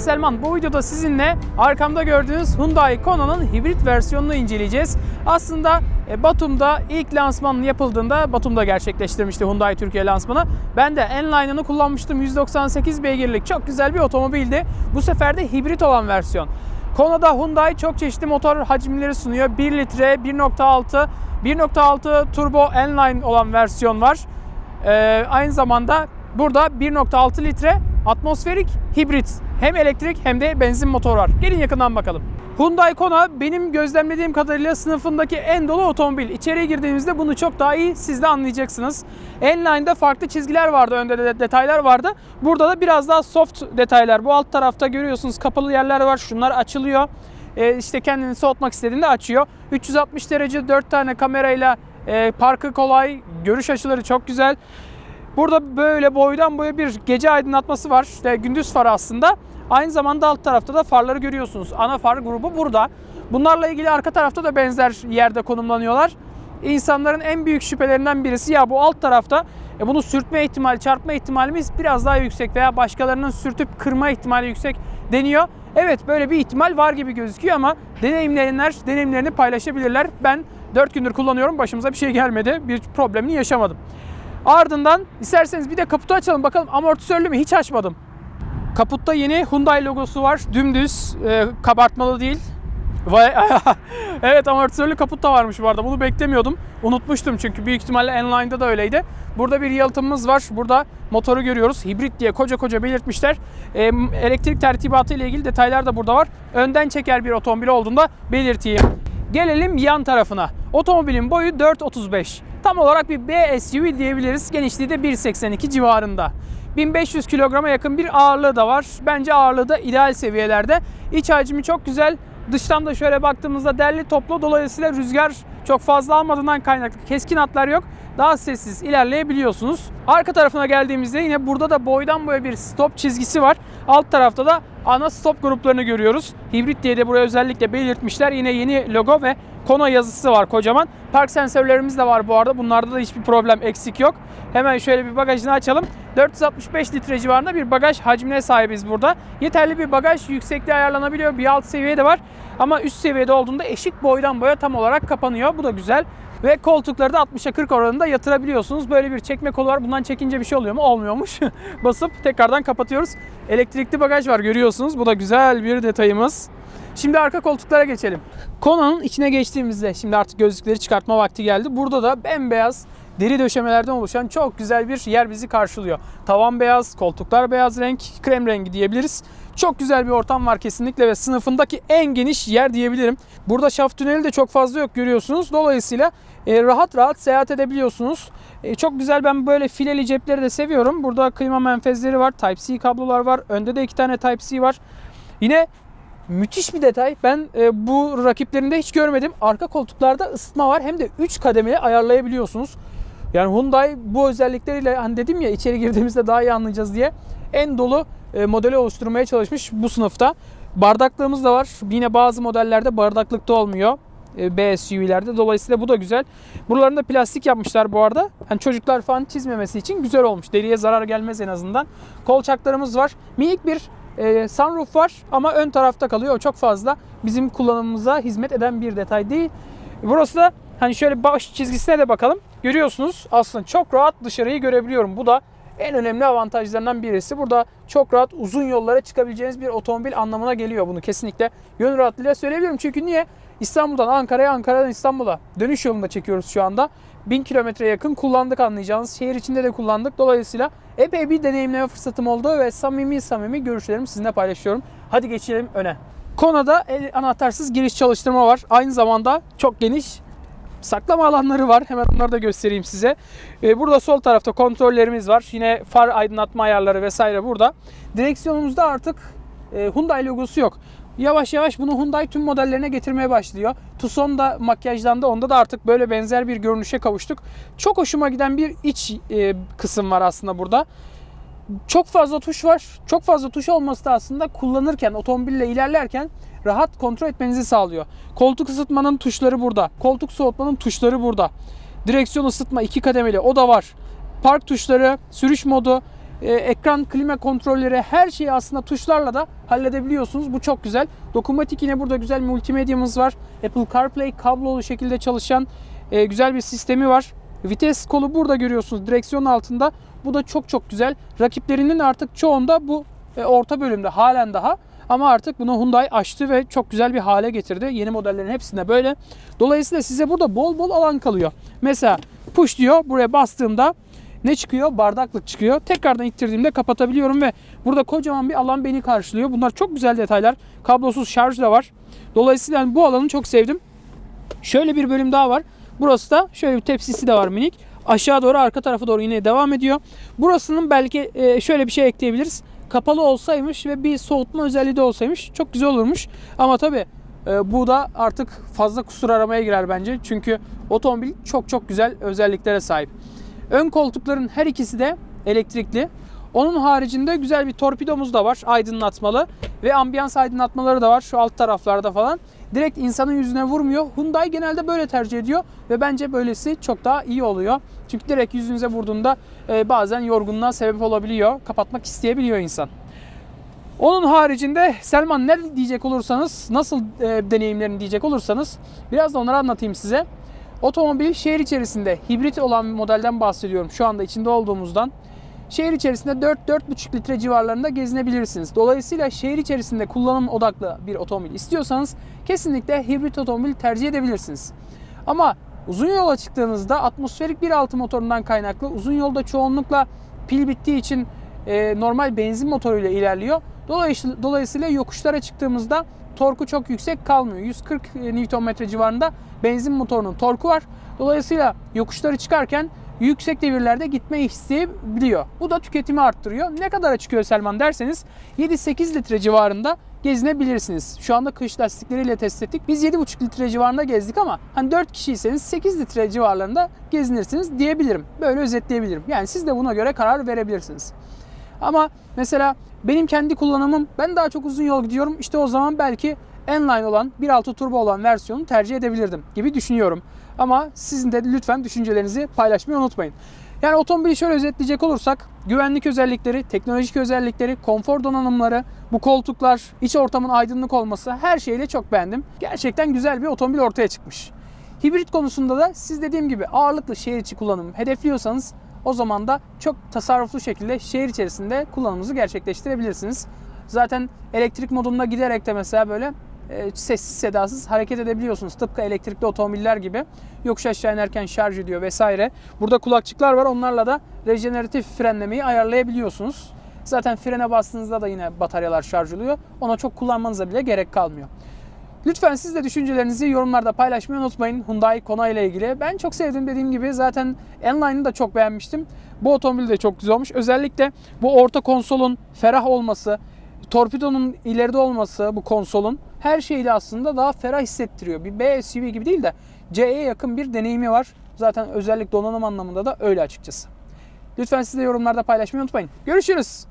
Selman. Bu videoda sizinle arkamda gördüğünüz Hyundai Konna'nın hibrit versiyonunu inceleyeceğiz. Aslında e, Batum'da ilk lansmanın yapıldığında Batum'da gerçekleştirmişti Hyundai Türkiye lansmanı. Ben de N-Line'ını kullanmıştım. 198 beygirlik çok güzel bir otomobildi. Bu sefer de hibrit olan versiyon. Konna'da Hyundai çok çeşitli motor hacimleri sunuyor. 1 litre, 1.6, 1.6 turbo N-Line olan versiyon var. Ee, aynı zamanda burada 1.6 litre atmosferik hibrit hem elektrik hem de benzin motor var. Gelin yakından bakalım. Hyundai Kona benim gözlemlediğim kadarıyla sınıfındaki en dolu otomobil. İçeriye girdiğimizde bunu çok daha iyi siz de anlayacaksınız. N-Line'da farklı çizgiler vardı, önde de detaylar vardı. Burada da biraz daha soft detaylar. Bu alt tarafta görüyorsunuz kapalı yerler var. Şunlar açılıyor. Ee, işte kendini soğutmak istediğinde açıyor. 360 derece 4 tane kamerayla e, parkı kolay, görüş açıları çok güzel. Burada böyle boydan boya bir gece aydınlatması var. İşte gündüz farı aslında. Aynı zamanda alt tarafta da farları görüyorsunuz. Ana far grubu burada. Bunlarla ilgili arka tarafta da benzer yerde konumlanıyorlar. İnsanların en büyük şüphelerinden birisi ya bu alt tarafta e bunu sürtme ihtimali, çarpma ihtimalimiz biraz daha yüksek veya başkalarının sürtüp kırma ihtimali yüksek deniyor. Evet böyle bir ihtimal var gibi gözüküyor ama deneyimleyenler deneyimlerini paylaşabilirler. Ben 4 gündür kullanıyorum başımıza bir şey gelmedi. Bir problemini yaşamadım. Ardından isterseniz bir de kaputu açalım bakalım amortisörlü mü hiç açmadım. Kaputta yeni Hyundai logosu var. Dümdüz, e, kabartmalı değil. Vay evet amortisörlü kaput da varmış bu arada. Bunu beklemiyordum. Unutmuştum çünkü büyük ihtimalle N-Line'da da öyleydi. Burada bir yalıtımımız var. Burada motoru görüyoruz. Hibrit diye koca koca belirtmişler. E, elektrik tertibatı ile ilgili detaylar da burada var. Önden çeker bir otomobil olduğunda belirteyim. Gelelim yan tarafına. Otomobilin boyu 4.35. Tam olarak bir B SUV diyebiliriz. Genişliği de 1.82 civarında. 1500 kilograma yakın bir ağırlığı da var. Bence ağırlığı da ideal seviyelerde. İç hacmi çok güzel. Dıştan da şöyle baktığımızda derli toplu dolayısıyla rüzgar çok fazla almadığından kaynaklı keskin hatlar yok. Daha sessiz ilerleyebiliyorsunuz. Arka tarafına geldiğimizde yine burada da boydan boya bir stop çizgisi var. Alt tarafta da ana stop gruplarını görüyoruz. Hibrit diye de buraya özellikle belirtmişler. Yine yeni logo ve Kona yazısı var kocaman. Park sensörlerimiz de var bu arada. Bunlarda da hiçbir problem eksik yok. Hemen şöyle bir bagajını açalım. 465 litre civarında bir bagaj hacmine sahibiz burada. Yeterli bir bagaj yüksekliği ayarlanabiliyor. Bir alt seviyede var. Ama üst seviyede olduğunda eşik boydan boya tam olarak kapanıyor. Bu da güzel. Ve koltukları da 60'a 40 oranında yatırabiliyorsunuz. Böyle bir çekme kolu var. Bundan çekince bir şey oluyor mu? Olmuyormuş. Basıp tekrardan kapatıyoruz. Elektrikli bagaj var görüyorsunuz. Bu da güzel bir detayımız. Şimdi arka koltuklara geçelim. Kona'nın içine geçtiğimizde şimdi artık gözlükleri çıkartma vakti geldi. Burada da bembeyaz deri döşemelerden oluşan çok güzel bir yer bizi karşılıyor. Tavan beyaz, koltuklar beyaz renk, krem rengi diyebiliriz. Çok güzel bir ortam var kesinlikle ve sınıfındaki en geniş yer diyebilirim. Burada şaft tüneli de çok fazla yok görüyorsunuz. Dolayısıyla e, rahat rahat seyahat edebiliyorsunuz. E, çok güzel ben böyle fileli cepleri de seviyorum. Burada kıyma menfezleri var, Type-C kablolar var. Önde de iki tane Type-C var. Yine müthiş bir detay. Ben e, bu rakiplerinde hiç görmedim. Arka koltuklarda ısıtma var. Hem de 3 kademeli ayarlayabiliyorsunuz. Yani Hyundai bu özellikleriyle hani dedim ya içeri girdiğimizde daha iyi anlayacağız diye en dolu modeli oluşturmaya çalışmış bu sınıfta. Bardaklığımız da var. Yine bazı modellerde bardaklıkta olmuyor. E, B SUV'lerde. Dolayısıyla bu da güzel. Buralarında plastik yapmışlar bu arada. Hani çocuklar falan çizmemesi için güzel olmuş. Deriye zarar gelmez en azından. Kolçaklarımız var. Minik bir e, sunroof var ama ön tarafta kalıyor. O çok fazla bizim kullanımımıza hizmet eden bir detay değil. Burası da hani şöyle baş çizgisine de bakalım. Görüyorsunuz aslında çok rahat dışarıyı görebiliyorum. Bu da en önemli avantajlarından birisi. Burada çok rahat uzun yollara çıkabileceğiniz bir otomobil anlamına geliyor bunu kesinlikle. Gönül rahatlığıyla söyleyebilirim. Çünkü niye? İstanbul'dan Ankara'ya, Ankara'dan İstanbul'a dönüş yolunda çekiyoruz şu anda. 1000 kilometre yakın kullandık anlayacağınız. Şehir içinde de kullandık. Dolayısıyla epey bir deneyimleme fırsatım oldu ve samimi samimi görüşlerimi sizinle paylaşıyorum. Hadi geçelim öne. Kona'da el anahtarsız giriş çalıştırma var. Aynı zamanda çok geniş saklama alanları var. Hemen onları da göstereyim size. Ee, Burada sol tarafta kontrollerimiz var. Yine far aydınlatma ayarları vesaire burada. Direksiyonumuzda artık e, Hyundai logosu yok. Yavaş yavaş bunu Hyundai tüm modellerine getirmeye başlıyor. Tucson da makyajlandı. Onda da artık böyle benzer bir görünüşe kavuştuk. Çok hoşuma giden bir iç e, kısım var aslında burada. Çok fazla tuş var. Çok fazla tuş olması da aslında kullanırken, otomobille ilerlerken rahat kontrol etmenizi sağlıyor. Koltuk ısıtmanın tuşları burada. Koltuk soğutmanın tuşları burada. Direksiyon ısıtma iki kademeli o da var. Park tuşları, sürüş modu, e, ekran klima kontrolleri her şeyi aslında tuşlarla da halledebiliyorsunuz. Bu çok güzel. Dokunmatik yine burada güzel multimedyamız var. Apple CarPlay kablolu şekilde çalışan e, güzel bir sistemi var. Vites kolu burada görüyorsunuz direksiyon altında. Bu da çok çok güzel. Rakiplerinin artık çoğunda bu e, orta bölümde halen daha. Ama artık bunu Hyundai açtı ve çok güzel bir hale getirdi. Yeni modellerin hepsinde böyle. Dolayısıyla size burada bol bol alan kalıyor. Mesela push diyor. Buraya bastığımda ne çıkıyor? Bardaklık çıkıyor. Tekrardan ittirdiğimde kapatabiliyorum ve burada kocaman bir alan beni karşılıyor. Bunlar çok güzel detaylar. Kablosuz şarj da var. Dolayısıyla bu alanı çok sevdim. Şöyle bir bölüm daha var. Burası da şöyle bir tepsisi de var minik. Aşağı doğru arka tarafa doğru yine devam ediyor. Burasının belki e, şöyle bir şey ekleyebiliriz. Kapalı olsaymış ve bir soğutma özelliği de olsaymış çok güzel olurmuş. Ama tabi bu da artık fazla kusur aramaya girer bence. Çünkü otomobil çok çok güzel özelliklere sahip. Ön koltukların her ikisi de elektrikli. Onun haricinde güzel bir torpidomuz da var aydınlatmalı ve ambiyans aydınlatmaları da var şu alt taraflarda falan. Direkt insanın yüzüne vurmuyor. Hyundai genelde böyle tercih ediyor ve bence böylesi çok daha iyi oluyor. Çünkü direkt yüzünüze vurduğunda e, bazen yorgunluğa sebep olabiliyor. Kapatmak isteyebiliyor insan. Onun haricinde Selman ne diyecek olursanız, nasıl e, deneyimlerini diyecek olursanız biraz da onları anlatayım size. Otomobil şehir içerisinde hibrit olan bir modelden bahsediyorum. Şu anda içinde olduğumuzdan. Şehir içerisinde 4-4,5 litre civarlarında gezinebilirsiniz. Dolayısıyla şehir içerisinde kullanım odaklı bir otomobil istiyorsanız kesinlikle hibrit otomobil tercih edebilirsiniz. Ama uzun yola çıktığınızda atmosferik 1.6 motorundan kaynaklı uzun yolda çoğunlukla pil bittiği için e, normal benzin motoruyla ilerliyor. Dolayısıyla, dolayısıyla yokuşlara çıktığımızda torku çok yüksek kalmıyor. 140 Nm civarında benzin motorunun torku var. Dolayısıyla yokuşları çıkarken yüksek devirlerde gitme isteyebiliyor. Bu da tüketimi arttırıyor. Ne kadara çıkıyor Selman derseniz 7-8 litre civarında gezinebilirsiniz. Şu anda kış lastikleriyle test ettik. Biz 7,5 litre civarında gezdik ama hani 4 kişiyseniz 8 litre civarlarında gezinirsiniz diyebilirim. Böyle özetleyebilirim. Yani siz de buna göre karar verebilirsiniz. Ama mesela benim kendi kullanımım ben daha çok uzun yol gidiyorum. İşte o zaman belki N-Line olan 1.6 turbo olan versiyonu tercih edebilirdim gibi düşünüyorum. Ama sizin de lütfen düşüncelerinizi paylaşmayı unutmayın. Yani otomobili şöyle özetleyecek olursak güvenlik özellikleri, teknolojik özellikleri, konfor donanımları, bu koltuklar, iç ortamın aydınlık olması her şeyle çok beğendim. Gerçekten güzel bir otomobil ortaya çıkmış. Hibrit konusunda da siz dediğim gibi ağırlıklı şehir içi kullanım hedefliyorsanız o zaman da çok tasarruflu şekilde şehir içerisinde kullanımınızı gerçekleştirebilirsiniz. Zaten elektrik modunda giderek de mesela böyle sessiz sedasız hareket edebiliyorsunuz. Tıpkı elektrikli otomobiller gibi. Yokuş aşağı inerken şarj ediyor vesaire. Burada kulakçıklar var. Onlarla da rejeneratif frenlemeyi ayarlayabiliyorsunuz. Zaten frene bastığınızda da yine bataryalar şarj oluyor. Ona çok kullanmanıza bile gerek kalmıyor. Lütfen siz de düşüncelerinizi yorumlarda paylaşmayı unutmayın Hyundai Kona ile ilgili. Ben çok sevdim dediğim gibi zaten N-Line'ı da çok beğenmiştim. Bu otomobil de çok güzel olmuş. Özellikle bu orta konsolun ferah olması, torpidonun ileride olması bu konsolun her şeyle aslında daha ferah hissettiriyor. Bir B SUV gibi değil de C'ye yakın bir deneyimi var. Zaten özellik donanım anlamında da öyle açıkçası. Lütfen siz de yorumlarda paylaşmayı unutmayın. Görüşürüz.